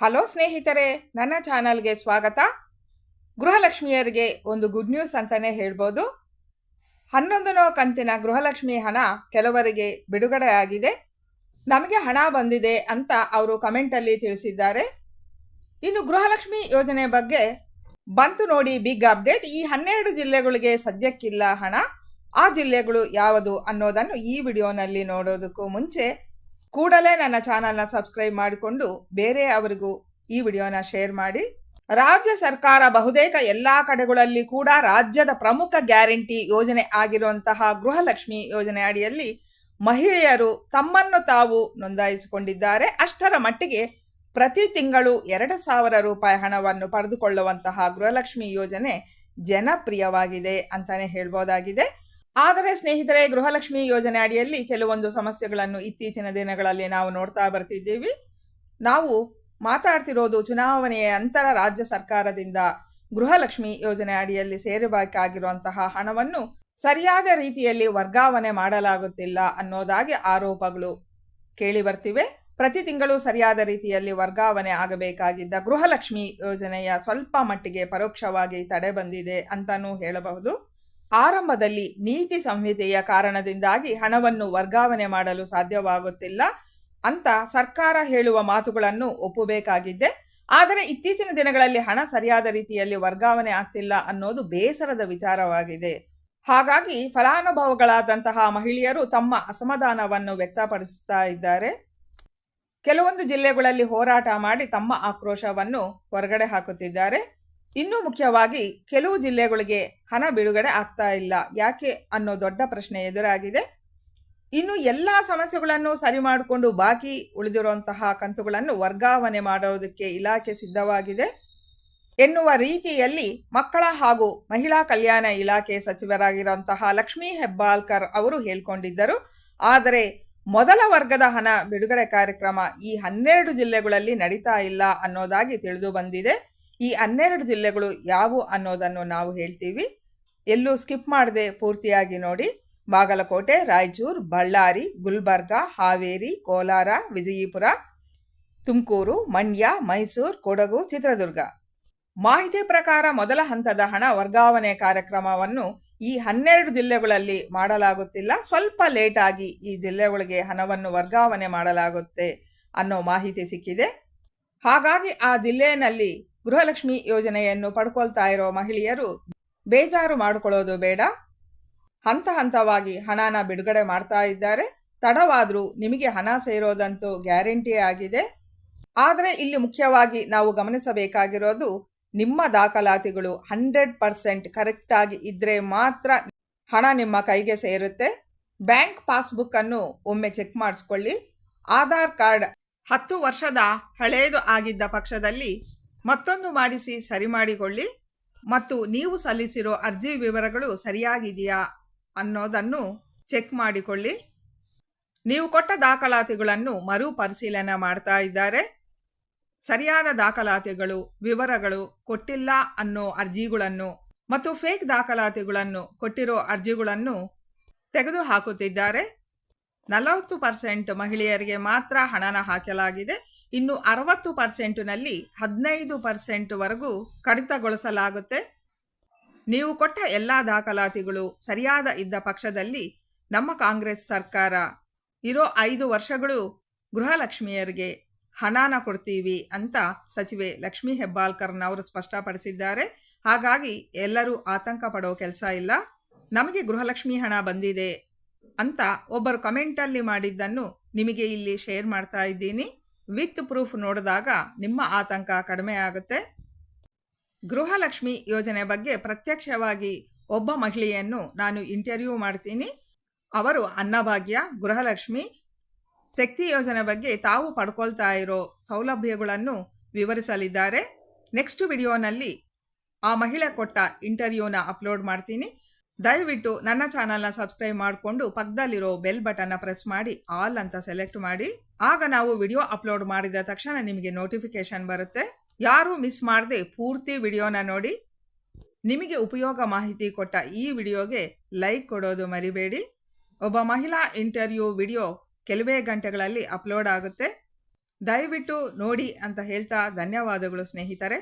Hello ಸ್ನೇಹಿತರೆ, ನನ್ನ ಚಾನಲ್ಗೆ ಸ್ವಾಗತ. ಗೃಹಲಕ್ಷ್ಮಿಯರಿಗೆ ಒಂದು ಗುಡ್ ನ್ಯೂಸ್ ಅಂತಲೇ ಹೇಳ್ಬೋದು. ಹನ್ನೊಂದನೋ ಕಂತಿನ ಗೃಹಲಕ್ಷ್ಮಿ ಹಣ ಕೆಲವರಿಗೆ ಬಿಡುಗಡೆ ಆಗಿದೆ. ನಮಗೆ ಹಣ ಬಂದಿದೆ ಅಂತ ಅವರು ಕಮೆಂಟಲ್ಲಿ ತಿಳಿಸಿದ್ದಾರೆ. ಇನ್ನು ಗೃಹಲಕ್ಷ್ಮಿ ಯೋಜನೆ ಬಗ್ಗೆ ಬಂತು ನೋಡಿ ಬಿಗ್ ಅಪ್ಡೇಟ್ ಈ ಹನ್ನೆರಡು ಜಿಲ್ಲೆಗಳಿಗೆ ಸದ್ಯಕ್ಕಿಲ್ಲ ಹಣ. ಆ ಜಿಲ್ಲೆಗಳು ಯಾವುದು ಅನ್ನೋದನ್ನು ಈ ವಿಡಿಯೋನಲ್ಲಿ ನೋಡೋದಕ್ಕೂ ಮುಂಚೆ ಕೂಡಲೇ ನನ್ನ ಚಾನಲ್ನ ಸಬ್ಸ್ಕ್ರೈಬ್ ಮಾಡಿಕೊಂಡು ಬೇರೆ ಅವರಿಗೂ ಈ ವಿಡಿಯೋನ ಶೇರ್ ಮಾಡಿ. ರಾಜ್ಯ ಸರ್ಕಾರ ಬಹುತೇಕ ಎಲ್ಲ ಕಡೆಗಳಲ್ಲಿ ಕೂಡ ರಾಜ್ಯದ ಪ್ರಮುಖ ಗ್ಯಾರಂಟಿ ಯೋಜನೆ ಆಗಿರುವಂತಹ ಗೃಹಲಕ್ಷ್ಮಿ ಯೋಜನೆ ಅಡಿಯಲ್ಲಿ ಮಹಿಳೆಯರು ತಮ್ಮನ್ನು ತಾವು ನೋಂದಾಯಿಸಿಕೊಂಡಿದ್ದಾರೆ. ಅಷ್ಟರ ಮಟ್ಟಿಗೆ ಪ್ರತಿ ತಿಂಗಳು ಎರಡು ಸಾವಿರ ರೂಪಾಯಿ ಹಣವನ್ನು ಪಡೆದುಕೊಳ್ಳುವಂತಹ ಗೃಹಲಕ್ಷ್ಮಿ ಯೋಜನೆ ಜನಪ್ರಿಯವಾಗಿದೆ ಅಂತಲೇ ಹೇಳ್ಬೋದಾಗಿದೆ. ಆದರೆ ಸ್ನೇಹಿತರೆ, ಗೃಹಲಕ್ಷ್ಮಿ ಯೋಜನೆ ಅಡಿಯಲ್ಲಿ ಕೆಲವೊಂದು ಸಮಸ್ಯೆಗಳನ್ನು ಇತ್ತೀಚಿನ ದಿನಗಳಲ್ಲಿ ನಾವು ನೋಡ್ತಾ ಬರ್ತಿದ್ದೀವಿ. ನಾವು ಮಾತಾಡ್ತಿರೋದು ಚುನಾವಣೆಯ ನಂತರ ರಾಜ್ಯ ಸರ್ಕಾರದಿಂದ ಗೃಹಲಕ್ಷ್ಮಿ ಯೋಜನೆ ಅಡಿಯಲ್ಲಿ ಸೇರಬೇಕಾಗಿರುವಂತಹ ಹಣವನ್ನು ಸರಿಯಾದ ರೀತಿಯಲ್ಲಿ ವರ್ಗಾವಣೆ ಮಾಡಲಾಗುತ್ತಿಲ್ಲ ಅನ್ನೋದಾಗಿ ಆರೋಪಗಳು ಕೇಳಿ ಬರ್ತಿವೆ. ಪ್ರತಿ ತಿಂಗಳು ಸರಿಯಾದ ರೀತಿಯಲ್ಲಿ ವರ್ಗಾವಣೆ ಆಗಬೇಕಾಗಿದ್ದ ಗೃಹಲಕ್ಷ್ಮಿ ಯೋಜನೆಯ ಸ್ವಲ್ಪ ಮಟ್ಟಿಗೆ ಪರೋಕ್ಷವಾಗಿ ತಡೆ ಬಂದಿದೆ ಅಂತಲೂ ಹೇಳಬಹುದು. ಆರಂಭದಲ್ಲಿ ನೀತಿ ಸಂಹಿತೆಯ ಕಾರಣದಿಂದಾಗಿ ಹಣವನ್ನು ವರ್ಗಾವಣೆ ಮಾಡಲು ಸಾಧ್ಯವಾಗುತ್ತಿಲ್ಲ ಅಂತ ಸರ್ಕಾರ ಹೇಳುವ ಮಾತುಗಳನ್ನು ಒಪ್ಪಬೇಕಾಗಿದ್ದೆ ಆದರೆ ಇತ್ತೀಚಿನ ದಿನಗಳಲ್ಲಿ ಹಣ ಸರಿಯಾದ ರೀತಿಯಲ್ಲಿ ವರ್ಗಾವಣೆ ಆಗ್ತಿಲ್ಲ ಅನ್ನೋದು ಬೇಸರದ ವಿಚಾರವಾಗಿದೆ. ಹಾಗಾಗಿ ಫಲಾನುಭವಗಳಾದಂತಹ ಮಹಿಳೆಯರು ತಮ್ಮ ಅಸಮಾಧಾನವನ್ನು ವ್ಯಕ್ತಪಡಿಸುತ್ತಾ ಇದ್ದಾರೆ. ಕೆಲವೊಂದು ಜಿಲ್ಲೆಗಳಲ್ಲಿ ಹೋರಾಟ ಮಾಡಿ ತಮ್ಮ ಆಕ್ರೋಶವನ್ನು ಹೊರಗಡೆ ಹಾಕುತ್ತಿದ್ದಾರೆ. ಇನ್ನು ಮುಖ್ಯವಾಗಿ ಕೆಲವು ಜಿಲ್ಲೆಗಳಿಗೆ ಹಣ ಬಿಡುಗಡೆ ಆಗ್ತಾ ಇಲ್ಲ. ಯಾಕೆ ಅನ್ನೋ ದೊಡ್ಡ ಪ್ರಶ್ನೆ ಎದುರಾಗಿದೆ. ಇನ್ನು ಎಲ್ಲ ಸಮಸ್ಯೆಗಳನ್ನು ಸರಿ ಮಾಡಿಕೊಂಡು ಬಾಕಿ ಉಳಿದಿರುವಂತಹ ಕಂತುಗಳನ್ನು ವರ್ಗಾವಣೆ ಮಾಡೋದಕ್ಕೆ ಇಲಾಖೆ ಸಿದ್ಧವಾಗಿದೆ. ಎನ್ನುವ ರೀತಿಯಲ್ಲಿ ಮಕ್ಕಳ ಹಾಗೂ ಮಹಿಳಾ ಕಲ್ಯಾಣ ಇಲಾಖೆ ಸಚಿವರಾಗಿರುವಂತಹ ಲಕ್ಷ್ಮೀ ಹೆಬ್ಬಾಳ್ಕರ್ ಅವರು ಹೇಳ್ಕೊಂಡಿದ್ದರು. ಆದರೆ ಮೊದಲ ವರ್ಗದ ಹಣ ಬಿಡುಗಡೆ ಕಾರ್ಯಕ್ರಮ ಈ ಹನ್ನೆರಡು ಜಿಲ್ಲೆಗಳಲ್ಲಿ ನಡೀತಾ ಇಲ್ಲ ಅನ್ನೋದಾಗಿ ತಿಳಿದು ಬಂದಿದೆ. ಈ ಹನ್ನೆರಡು ಜಿಲ್ಲೆಗಳು ಯಾವುವು ಅನ್ನೋದನ್ನು ನಾವು ಹೇಳ್ತೀವಿ. ಎಲ್ಲೂ ಸ್ಕಿಪ್ ಮಾಡದೆ ಪೂರ್ತಿಯಾಗಿ ನೋಡಿ. ಬಾಗಲಕೋಟೆ, ರಾಯಚೂರು, ಬಳ್ಳಾರಿ, ಗುಲ್ಬರ್ಗ, ಹಾವೇರಿ, ಕೋಲಾರ, ವಿಜಯಪುರ, ತುಮಕೂರು, ಮಂಡ್ಯ, ಮೈಸೂರು, ಕೊಡಗು, ಚಿತ್ರದುರ್ಗ. ಮಾಹಿತಿ ಪ್ರಕಾರ ಮೊದಲ ಹಂತದ ಹಣ ವರ್ಗಾವಣೆ ಕಾರ್ಯಕ್ರಮವನ್ನು ಈ ಹನ್ನೆರಡು ಜಿಲ್ಲೆಗಳಲ್ಲಿ ಮಾಡಲಾಗುತ್ತಿಲ್ಲ. ಸ್ವಲ್ಪ ಲೇಟಾಗಿ ಈ ಜಿಲ್ಲೆಗಳಿಗೆ ಹಣವನ್ನು ವರ್ಗಾವಣೆ ಮಾಡಲಾಗುತ್ತೆ ಅನ್ನೋ ಮಾಹಿತಿ ಸಿಕ್ಕಿದೆ. ಹಾಗಾಗಿ ಆ ಜಿಲ್ಲೆಯಲ್ಲಿ ಗೃಹಲಕ್ಷ್ಮಿ ಯೋಜನೆಯನ್ನು ಪಡ್ಕೊಳ್ತಾ ಇರೋ ಮಹಿಳೆಯರು ಬೇಜಾರು ಮಾಡಿಕೊಳ್ಳೋದು ಬೇಡ. ಹಂತ ಹಂತವಾಗಿ ಹಣನ ಬಿಡುಗಡೆ ಮಾಡ್ತಾ ಇದ್ದಾರೆ. ತಡವಾದರೂ ನಿಮಗೆ ಹಣ ಸೇರೋದಂತೂ ಗ್ಯಾರಂಟಿ ಆಗಿದೆ. ಆದರೆ ಇಲ್ಲಿ ಮುಖ್ಯವಾಗಿ ನಾವು ಗಮನಿಸಬೇಕಾಗಿರೋದು ನಿಮ್ಮ ದಾಖಲಾತಿಗಳು ಹಂಡ್ರೆಡ್ ಪರ್ಸೆಂಟ್ ಕರೆಕ್ಟಾಗಿ ಇದ್ದರೆ ಮಾತ್ರ ಹಣ ನಿಮ್ಮ ಕೈಗೆ ಸೇರುತ್ತೆ. ಬ್ಯಾಂಕ್ ಪಾಸ್ಬುಕ್ ಅನ್ನು ಒಮ್ಮೆ ಚೆಕ್ ಮಾಡಿಸ್ಕೊಳ್ಳಿ. ಆಧಾರ್ ಕಾರ್ಡ್ ಹತ್ತು ವರ್ಷದ ಹಳೆಯದು ಆಗಿದ್ದ ಪಕ್ಷದಲ್ಲಿ ಮತ್ತೊಂದು ಮಾಡಿಸಿ ಸರಿ ಮಾಡಿಕೊಳ್ಳಿ ಮತ್ತು ನೀವು ಸಲ್ಲಿಸಿರೋ ಅರ್ಜಿ ವಿವರಗಳು ಸರಿಯಾಗಿದೆಯಾ ಅನ್ನೋದನ್ನು ಚೆಕ್ ಮಾಡಿಕೊಳ್ಳಿ. ನೀವು ಕೊಟ್ಟ ದಾಖಲಾತಿಗಳನ್ನು ಮರು ಪರಿಶೀಲನೆ ಮಾಡ್ತಾ ಇದ್ದಾರೆ. ಸರಿಯಾದ ದಾಖಲಾತಿಗಳು, ವಿವರಗಳು ಕೊಟ್ಟಿಲ್ಲ ಅನ್ನೋ ಅರ್ಜಿಗಳನ್ನು ಮತ್ತು ಫೇಕ್ ದಾಖಲಾತಿಗಳನ್ನು ಕೊಟ್ಟಿರೋ ಅರ್ಜಿಗಳನ್ನು ತೆಗೆದುಹಾಕುತ್ತಿದ್ದಾರೆ. ನಲವತ್ತು ಪರ್ಸೆಂಟ್ ಮಹಿಳೆಯರಿಗೆ ಮಾತ್ರ ಹಣನ ಹಾಕಲಾಗಿದೆ. ಇನ್ನು ಅರವತ್ತು ಪರ್ಸೆಂಟ್ನಲ್ಲಿ ಹದಿನೈದು ಪರ್ಸೆಂಟ್ವರೆಗೂ ಕಡಿತಗೊಳಿಸಲಾಗುತ್ತೆ. ನೀವು ಕೊಟ್ಟ ಎಲ್ಲ ದಾಖಲಾತಿಗಳು ಸರಿಯಾದ ಇದ್ದ ಪಕ್ಷದಲ್ಲಿ ನಮ್ಮ ಕಾಂಗ್ರೆಸ್ ಸರ್ಕಾರ ಇರೋ ಐದು ವರ್ಷಗಳು ಗೃಹಲಕ್ಷ್ಮಿಯರಿಗೆ ಹಣನ ಕೊಡ್ತೀವಿ ಅಂತ ಸಚಿವೆ ಲಕ್ಷ್ಮೀ ಹೆಬ್ಬಾಳ್ಕರ್ನವರು ಸ್ಪಷ್ಟಪಡಿಸಿದ್ದಾರೆ. ಹಾಗಾಗಿ ಎಲ್ಲರೂ ಆತಂಕ ಪಡೋ ಕೆಲಸ ಇಲ್ಲ. ನಮಗೆ ಗೃಹಲಕ್ಷ್ಮಿ ಹಣ ಬಂದಿದೆ ಅಂತ ಒಬ್ಬರು ಕಮೆಂಟಲ್ಲಿ ಮಾಡಿದ್ದನ್ನು ನಿಮಗೆ ಇಲ್ಲಿ ಶೇರ್ ಮಾಡ್ತಾ ಇದ್ದೀನಿ. ವಿತ್ ಪ್ರೂಫ್ ನೋಡಿದಾಗ ನಿಮ್ಮ ಆತಂಕ ಕಡಿಮೆ ಆಗುತ್ತೆ. ಗೃಹಲಕ್ಷ್ಮಿ ಯೋಜನೆ ಬಗ್ಗೆ ಪ್ರತ್ಯಕ್ಷವಾಗಿ ಒಬ್ಬ ಮಹಿಳೆಯನ್ನು ನಾನು ಇಂಟರ್ವ್ಯೂ ಮಾಡ್ತೀನಿ. ಅವರು ಅನ್ನಭಾಗ್ಯ, ಗೃಹಲಕ್ಷ್ಮಿ. ಶಕ್ತಿ ಯೋಜನೆ ಬಗ್ಗೆ ತಾವು ಪಡ್ಕೊಳ್ತಾ ಇರೋ ಸೌಲಭ್ಯಗಳನ್ನು ವಿವರಿಸಲಿದ್ದಾರೆ. ನೆಕ್ಸ್ಟ್ ವಿಡಿಯೋನಲ್ಲಿ ಆ ಮಹಿಳೆ ಕೊಟ್ಟ ಇಂಟರ್ವ್ಯೂನ ಅಪ್ಲೋಡ್ ಮಾಡ್ತೀನಿ. ದಯವಿಟ್ಟು ನನ್ನ ಚಾನಲ್ನ ಸಬ್ಸ್ಕ್ರೈಬ್ ಮಾಡಿಕೊಂಡು ಪಕ್ಕದಲ್ಲಿರೋ ಬೆಲ್ ಬಟನ್ನ ಪ್ರೆಸ್ ಮಾಡಿ, ಆಲ್ ಅಂತ ಸೆಲೆಕ್ಟ್ ಮಾಡಿ. ಆಗ ನಾವು ವಿಡಿಯೋ ಅಪ್ಲೋಡ್ ಮಾಡಿದ ತಕ್ಷಣ ನಿಮಗೆ ನೋಟಿಫಿಕೇಶನ್ ಬರುತ್ತೆ. ಯಾರೂ ಮಿಸ್ ಮಾಡದೆ ಪೂರ್ತಿ ವಿಡಿಯೋನ ನೋಡಿ. ನಿಮಗೆ ಉಪಯೋಗ ಮಾಹಿತಿ ಕೊಟ್ಟ ಈ ವಿಡಿಯೋಗೆ ಲೈಕ್ ಕೊಡೋದು ಮರಿಬೇಡಿ. ಒಬ್ಬ ಮಹಿಳಾ ಇಂಟರ್ವ್ಯೂ ವಿಡಿಯೋ ಕೆಲವೇ ಗಂಟೆಗಳಲ್ಲಿ ಅಪ್ಲೋಡ್ ಆಗುತ್ತೆ. ದಯವಿಟ್ಟು ನೋಡಿ ಅಂತ ಹೇಳ್ತಾ ಧನ್ಯವಾದಗಳು ಸ್ನೇಹಿತರೆ.